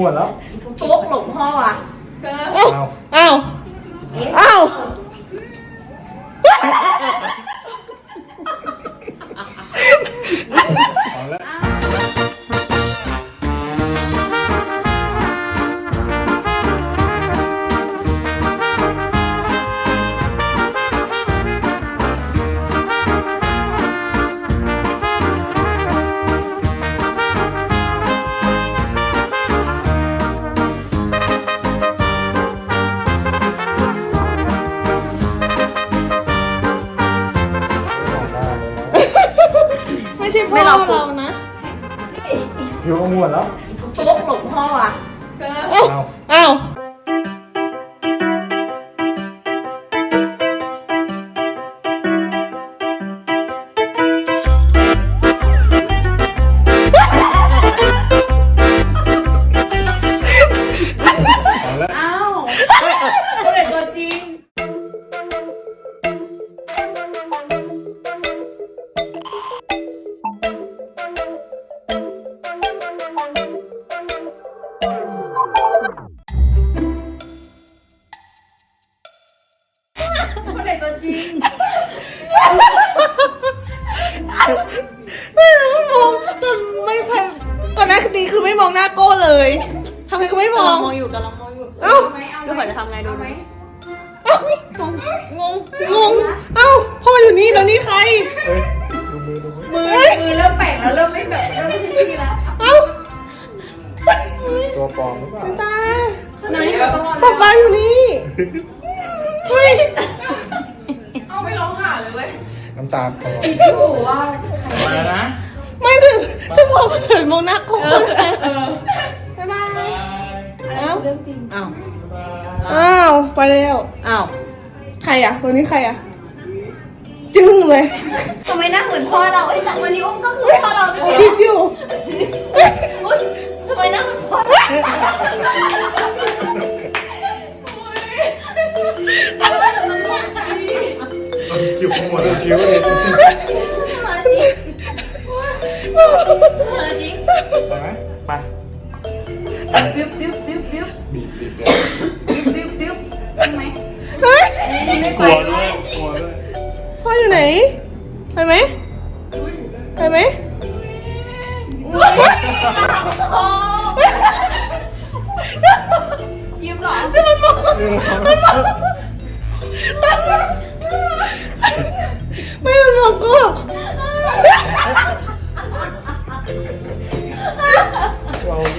หมดแล้วฟุกหลงพ่ออะเอ้าเอาเอ้าเอ้าเอา เรานะอยู่ก็หมดแล้วฟุกหลงพ่ออะ เอ้าเอาเอ้าเอา ไม่รู้มองจนไม่เคยตอนนั้นดีคือไม่มองหน้าโก้เลยทำไมก็ไม่มอง มองอยู่กำลังมองอยู่เอ้าดูขอจะทำไงดูไหมเอ้างงงงงเอ้าพ่ออยู่นี่แล้วนี่ใครเอ้ยดูมือดูมือมือมือเริ่มแป่งแล้วเริ่มไม่แบบเริ่มไม่ใช่ที่แล้วเอ้าตัวปลอมหรือเปล่าตาไหนก็ต้องป๊าป๊าอยู่นี่ เฮ้ย เอาไม่ร้องหาเลยเว้ย น้ำตาคลอโอ้โหว่ามานะไม่ถึงถึงมองเฉยมองหน้าโก้เลยบ๊ายบายเอ้าเรื่องจริงอ้าวอ้าวไปแล้วอ้าวใครอะตัวนี้ใครอะ จึ้งเลยทำไมหน้าเหมือนพ่อเราไอ้ยแต่วันนี้อุ้มก็คือพ่อเราไม่ใช่คิดอยู่อุ๊ยทำไมหน้าเหมือนพ่อ กไปลัวด้วยกลัวด้วยพ่ออยู่ไหน ไปไหมไปไหมยิ้มหรอมันมองมันมองไม่มันมองกูเรา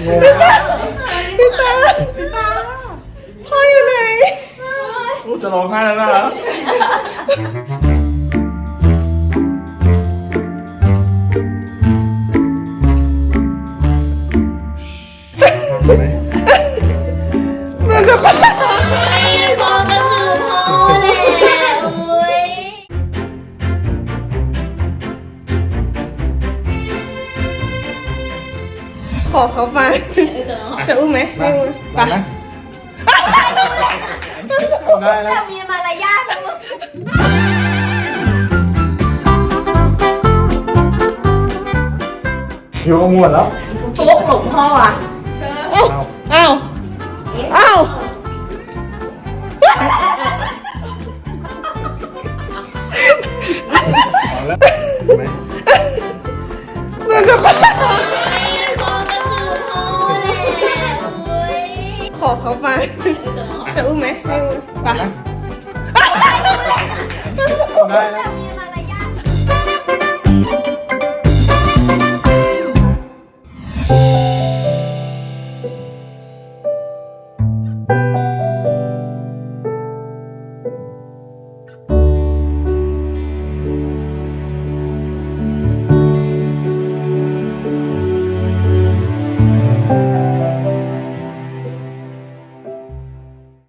งงพี่ตาพ่ออยู่ไหน กู จะร้องไห้แล้วนะมันจะพ่อก็คือพ่อแหละอุ้ยขอเขาไปจะอุ้มไหมมาไม่อุ้มไปมานะ ได้แล้ว แต่มีมารยาทนะมึงอยู่ก็หมดแล้วฟุกหลงพ่ออะเอ้าเอ้าเอ้าเอาละไหมมันจะพ่อก็คือพ่อแหละอุ้ยขอเขาไปจะอุ้มไหมไม่อุ้ม ไปนะได้แล้วมีมาร